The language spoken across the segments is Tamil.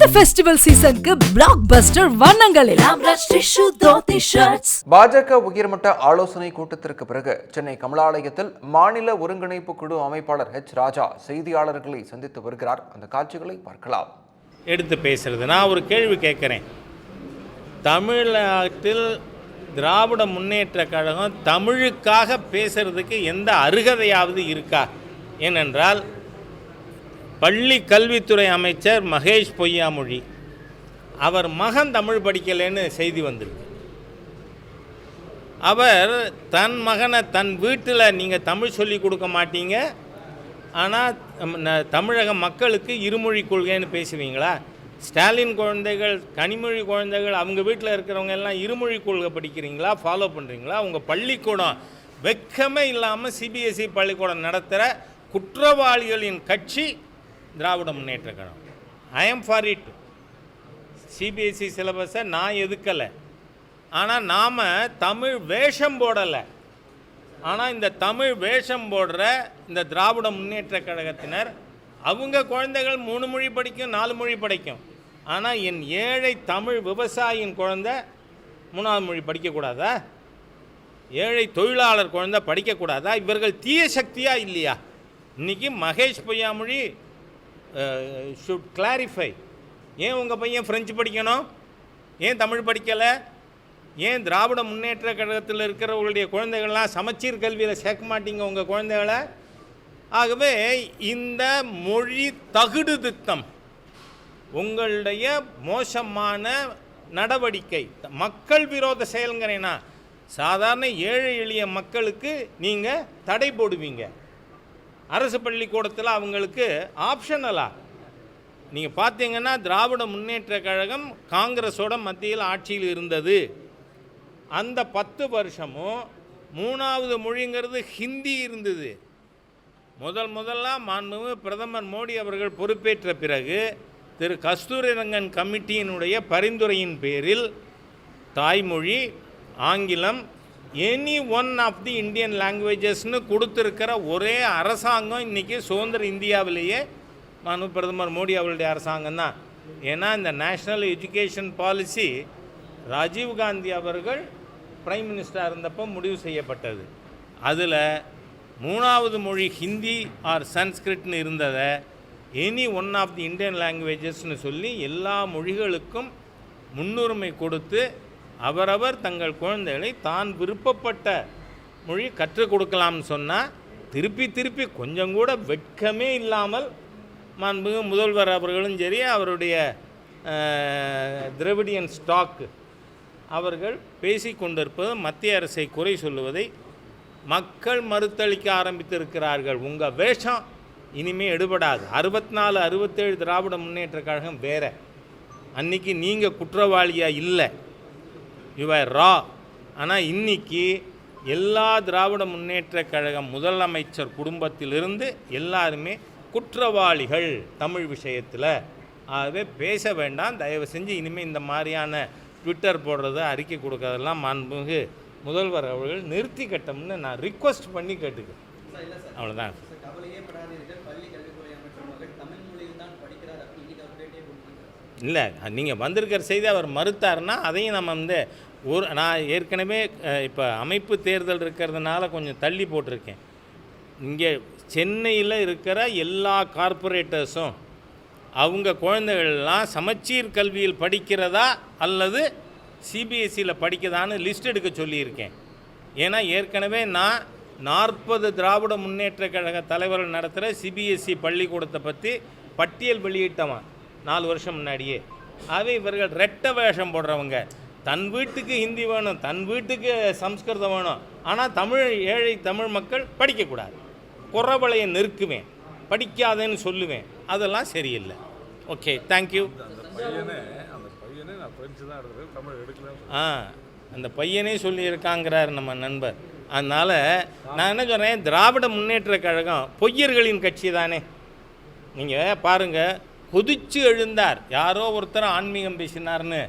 இந்த ஃபெஸ்டிவல் சீசனுக்கு பிளாக் பஸ்டர் வண்ணங்களில் பாஜக உயர்மட்ட ஆலோசனை கூட்டத்திற்கு பிறகு சென்னை கமலாலயத்தில் மாநில ஒருங்கிணைப்பு குழு அமைப்பாளர் ஹெச் ராஜா செய்தியாளர்களை சந்தித்து வருகிறார். அந்த காட்சிகளை பார்க்கலாம். எடுத்து பேசுறது. நான் ஒரு கேள்வி கேட்குறேன். தமிழ்நாட்டில் திராவிட முன்னேற்ற கழகம் தமிழுக்காக பேசுறதுக்கு எந்த அருகதையாவது இருக்கா? ஏனென்றால் பள்ளி கல்வித்துறை அமைச்சர் மகேஷ் பொய்யாமொழி. அவர் மகன் தமிழ் படிக்கலைன்னு செய்தி வந்திருக்கு. அவர் தன் மகனை தன் வீட்டில் நீங்கள் தமிழ் சொல்லி கொடுக்க மாட்டீங்க. ஆனால் தமிழக மக்களுக்கு இருமொழி கொள்கைன்னு பேசுவீங்களா? ஸ்டாலின் குழந்தைகள் கனிமொழி குழந்தைகள் அவங்க வீட்டில் இருக்கிறவங்க எல்லாம் இருமொழி கொள்கை படிக்கிறீங்களா? ஃபாலோ பண்ணுறீங்களா உங்கள் பள்ளிக்கூடம் வெக்கமே இல்லாமல் சிபிஎஸ்சி பள்ளிக்கூடம் நடத்துகிற குற்றவாளிகளின் கட்சி Dravida Munnetra Kazhagam. I am for it CBSE சிலபஸை நான் எதுக்கலை? ஆனால் நாம் தமிழ் வேஷம் போடலை. ஆனால் இந்த தமிழ் வேஷம் போடுற இந்த திராவிட முன்னேற்ற கழகத்தினர் அவங்க குழந்தைகள் மூணு மொழி படிக்கும் நாலு மொழி படிக்கும். ஆனால் என் ஏழை தமிழ் விவசாயியின் குழந்தை மூணாவது மொழி படிக்கக்கூடாதா ஏழை தொழிலாளர் குழந்தை படிக்கக்கூடாதா இவர்கள் தீய சக்தியாக இல்லையா? இன்னைக்கு மகேஷ் பொய்யாமொழி ஷுட் கிளாரிஃபை ஏன் உங்கள் பையன் ஃப்ரெஞ்சு படிக்கணும்? ஏன் தமிழ் படிக்கலை? ஏன் திராவிட முன்னேற்ற கழகத்தில் இருக்கிறவங்களுடைய குழந்தைகள்லாம் சமச்சீர் கல்வியில் சேர்க்க மாட்டீங்க உங்கள் குழந்தைகளை? ஆகவே இந்த மொழி தகுடு திட்டம் உங்களுடைய மோசமான நடவடிக்கை மக்கள் விரோத செயல்கிறேன்னா சாதாரண ஏழை எளிய மக்களுக்கு நீங்கள் தடை போடுவீங்க. அரசு பள்ளிக்கூடத்தில் அவங்களுக்கு ஆப்ஷனலாக நீங்கள் பார்த்தீங்கன்னா திராவிட முன்னேற்ற கழகம் காங்கிரஸோட மத்தியில் ஆட்சியில் இருந்தது. அந்த பத்து வருஷமும் மூணாவது மொழிங்கிறது ஹிந்தி இருந்தது. முதல் முதலாக மாண்புமிகு பிரதமர் மோடி அவர்கள் பொறுப்பேற்ற பிறகு திரு கஸ்தூரிரங்கன் கமிட்டியினுடைய பரிந்துரையின் பேரில் தாய்மொழி ஆங்கிலம் any one of the Indian லாங்குவேஜஸ்னு கொடுத்துருக்கிற ஒரே அரசாங்கம் இன்றைக்கி சுதந்திர இந்தியாவிலேயே மனு பிரதமர் மோடி அவருடைய அரசாங்கம் தான். ஏன்னா இந்த நேஷ்னல் எஜுகேஷன் பாலிசி ராஜீவ்காந்தி அவர்கள் பிரைம் மினிஸ்டராக இருந்தப்போ முடிவு செய்யப்பட்டது. அதில் மூணாவது மொழி ஹிந்தி ஆர் சன்ஸ்கிரிட்னு இருந்ததை any one of the Indian லாங்குவேஜஸ்னு சொல்லி எல்லா மொழிகளுக்கும் முன்னுரிமை கொடுத்து அவரவர் தங்கள் குழந்தைகளை தான் விருப்பப்பட்ட மொழி கற்றுக் கொடுக்கலாம்னு சொன்னால் திருப்பி திருப்பி கொஞ்சம் கூட வெட்கமே இல்லாமல் மாண்புமிகு முதல்வர் அவர்களும் சரி அவருடைய திரவிடியன் ஸ்டாக்கு ஸ்டாக் அவர்கள் பேசி கொண்டிருப்பது மத்திய அரசை குறை சொல்லுவதை மக்கள் மறுத்தளிக்க ஆரம்பித்திருக்கிறார்கள். உங்கள் வேஷம் இனிமே எடுபடாது. அறுபத்தி நாலு அறுபத்தேழு திராவிட முன்னேற்ற கழகம் வேற. அன்னைக்கு நீங்கள் குற்றவாளியாக இல்லை. யுவர் ரா ஆனால் இன்னைக்கு எல்லா திராவிட முன்னேற்ற கழகம் முதலமைச்சர் குடும்பத்திலிருந்து எல்லாருமே குற்றவாளிகள் தமிழ் விஷயத்தில். ஆகவே பேச வேண்டாம். தயவு செஞ்சு இனிமேல் இந்த மாதிரியான ட்விட்டர் போடுறது அறிக்கை கொடுக்கறதெல்லாம் மாண்புமிகு முதல்வர் அவர்கள் நிறுத்தி கட்டம்னு நான் ரிக்வஸ்ட் பண்ணி கேட்டுக்கிறேன். அவ்வளோதான் கவலையே படாதீர்கள் பள்ளி கல்வித்துறை அமைச்சர் மகள் தமிழ் மொழியில் தான் படிக்கிறார் அப்படின்னு இன்னைக்கு அவர் பேட்டியே கொடுத்துருக்காரு இல்லை நீங்கள் வந்திருக்கிற செய்தி அவர் மறுத்தாருன்னா அதையும் நம்ம வந்து ஒரு நான் ஏற்கனவே இப்போ அமைப்பு தேர்தல் இருக்கிறதுனால கொஞ்சம் தள்ளி போட்டிருக்கேன். இங்கே சென்னையில் இருக்கிற எல்லா கார்ப்பரேட்டர்ஸும் அவங்க குழந்தைகள்லாம் சமச்சீர் கல்வியில் படிக்கிறதா அல்லது சிபிஎஸ்சியில் படிக்கதான்னு லிஸ்ட் எடுக்க சொல்லியிருக்கேன். ஏன்னா ஏற்கனவே நான் நாற்பது திராவிட முன்னேற்ற கழக தலைவர்கள் நடத்துகிற சிபிஎஸ்சி பள்ளிக்கூடத்தை பற்றி பட்டியல் வெளியிட்டவன். நாலு வருஷம் முன்னாடியே. ஆகவே இவர்கள் ரெட்ட வேஷம் போடுறவங்க. தன் வீட்டுக்கு ஹிந்தி வேணும் தன் வீட்டுக்கு சம்ஸ்கிருதம் வேணும். ஆனால் தமிழ் ஏழை தமிழ் மக்கள் படிக்கக்கூடாது. குறவளையை நெருக்குவேன் படிக்காதேன்னு சொல்லுவேன். அதெல்லாம் சரியில்லை. ஓகே தேங்க்யூ ஆ அந்த பையனே சொல்லியிருக்காங்கிறார் நம்ம நண்பர். அதனால் நான் என்ன சொல்கிறேன் திராவிட முன்னேற்ற கழகம் பொய்யர்களின் கட்சி தானே. நீங்கள் பாருங்கள் கொதிச்சு எழுந்தார். யாரோ ஒருத்தர் ஆன்மீகம் பேசினார்னு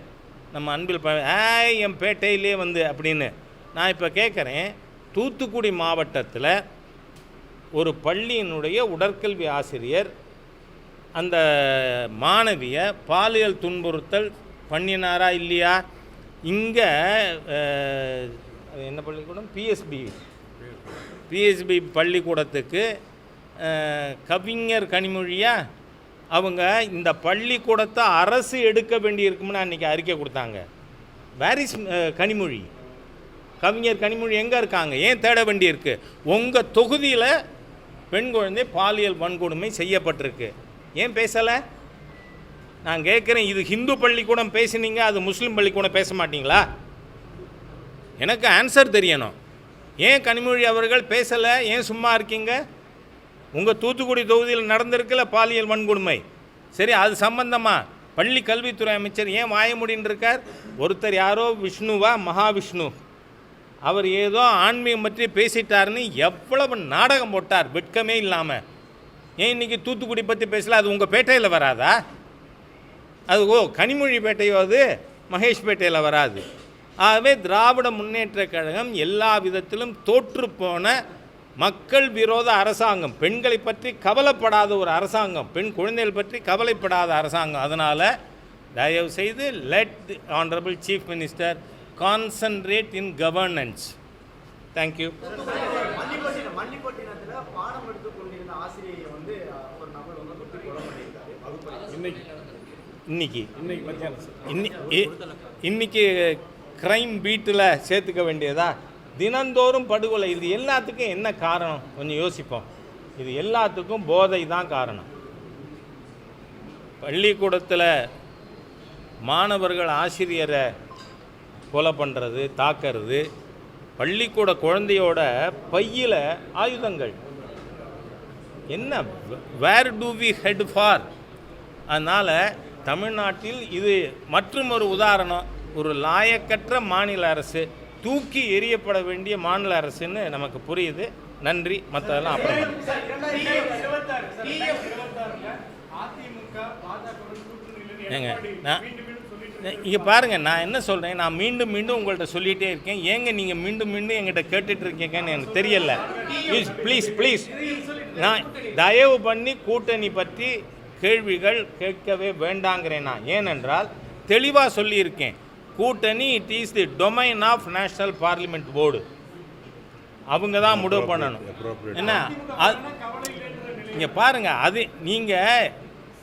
நம்ம அன்பில் ப ஏய் என் பேட்டையிலே வந்து அப்படின்னு நான் இப்போ கேட்குறேன் தூத்துக்குடி மாவட்டத்தில் ஒரு பள்ளியினுடைய உடற்கல்வி ஆசிரியர் அந்த மாணவிய பாலியல் துன்புறுத்தல் பண்ணினாரா இல்லையா? இங்கே என்ன பள்ளிக்கூடம்? பிஎஸ்பி பிஎஸ்பி பள்ளிக்கூடத்துக்கு கவிஞர் கனிமொழியா? அவங்க இந்த பள்ளிக்கூடத்தை அரசு எடுக்க வேண்டியிருக்கும்னு அன்றைக்கி அறிக்கை கொடுத்தாங்க. Where is uh, Kanimozhi? கவிஞர் கனிமொழி எங்கே இருக்காங்க? ஏன் தேட வேண்டியிருக்கு? உங்கள் தொகுதியில் பெண் குழந்தை பாலியல் வன்கொடுமை செய்யப்பட்டிருக்கு. ஏன் பேசலை? நான் கேட்குறேன் இது ஹிந்து பள்ளிக்கூடம் பேசுனீங்க அது முஸ்லீம் பள்ளிக்கூடம் பேச மாட்டிங்களா? எனக்கு ஆன்சர் தெரியணும். ஏன் கனிமொழி அவர்கள் பேசலை? ஏன் சும்மா இருக்கீங்க? உங்கள் தூத்துக்குடி தொகுதியில் நடந்திருக்கல பாலியல் வன்கொடுமை. சரி அது சம்பந்தமாக பள்ளி கல்வித்துறை அமைச்சர் ஏன் வாய இருக்கார்? ஒருத்தர் யாரோ விஷ்ணுவா? மகாவிஷ்ணு. அவர் ஏதோ ஆன்மீகம் பற்றி பேசிட்டாருன்னு எவ்வளவு நாடகம் போட்டார் வெட்கமே இல்லாமல் ஏன் இன்னைக்கு தூத்துக்குடி பற்றி பேசல? அது உங்கள் பேட்டையில் வராதா? அது ஓ கனிமொழி பேட்டையோ அது? மகேஷ் பேட்டையில் வராது. ஆகவே திராவிட முன்னேற்றக் கழகம் எல்லா விதத்திலும் தோற்றுப்போன மக்கள் விரோத அரசாங்கம். பெண்களை பற்றி கவலைப்படாத ஒரு அரசாங்கம். பெண் குழந்தைகள் பற்றி கவலைப்படாத அரசாங்கம். அதனால் தயவு செய்து let the honourable chief minister concentrate in governance thank you இன்னைக்கு. இன்னைக்கு. இன்னைக்கு க்ரைம் பீட்டில் சேர்த்துக்க வேண்டியதா? தினந்தோறும் படுகொலை. இது எல்லாத்துக்கும் என்ன காரணம்? கொஞ்சம் யோசிப்போம். இது எல்லாத்துக்கும் போதை தான் காரணம். பள்ளிக்கூடத்தில் மாணவர்கள் ஆசிரியரை கொலை பண்ணுறது தாக்கிறது பள்ளிக்கூட குழந்தையோட பையில் ஆயுதங்கள். என்ன? Where do we head for அதனால் தமிழ்நாட்டில் இது மற்றும் ஒரு உதாரணம். ஒரு லாயக்கற்ற மாநில அரசு. தூக்கி எறியப்பட வேண்டிய மாநில அரசுன்னு நமக்கு புரியுது. நன்றி. மற்றதெல்லாம் அப்புறம் ஏங்க நான் இங்கே பாருங்கள் நான் என்ன சொல்கிறேன் நான் மீண்டும் மீண்டும் உங்கள்கிட்ட சொல்லிகிட்டே இருக்கேன். ஏங்க நீங்கள் மீண்டும் மீண்டும் எங்கிட்ட கேட்டுட்டு இருக்கீங்கன்னு எனக்கு தெரியல. ப்ளீஸ் ப்ளீஸ் ப்ளீஸ் நான் தயவு பண்ணி கூட்டணி பற்றி கேள்விகள் கேட்கவே வேண்டாங்கிறேன் நான். ஏனென்றால் தெளிவாக சொல்லியிருக்கேன். கூட்டணி it is the domain of national parliament board அவங்க தான் முடிவு பண்ணணும். என்ன? இங்கே பாருங்கள் அது நீங்கள்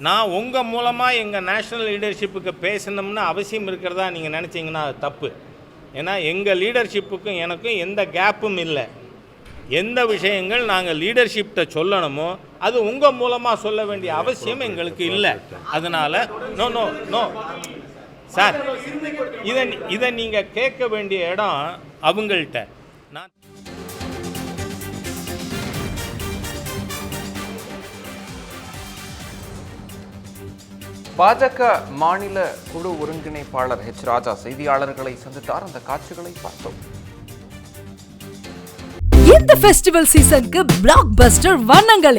நான் உங்கள் மூலமாக எங்கள் நேஷ்னல் லீடர்ஷிப்புக்கு பேசணும்னு அவசியம் இருக்கிறதா நீங்கள் நினச்சிங்கன்னா அது தப்பு. ஏன்னா எங்கள் லீடர்ஷிப்புக்கும் எனக்கும் எந்த கேப்பும் இல்லை. எந்த விஷயங்கள் நாங்கள் லீடர்ஷிப்ட சொல்லணுமோ அது உங்கள் மூலமாக சொல்ல வேண்டிய அவசியம் எங்களுக்கு இல்லை. அதனால் நோ நோ நோ சார் இதை இதை நீங்கள் கேட்க வேண்டிய இடம் அவங்கள்ட்ட. நான் பாஜக மாநில குழு ஒருங்கிணைப்பாளர் ஹெச் ராஜா செய்தியாளர்களை சந்தித்தார். அந்த காட்சிகளை பார்த்தோம். இந்த ஃபெஸ்டிவல் சீசனுக்கு பிளாக் பஸ்டர் வண்ணங்கள்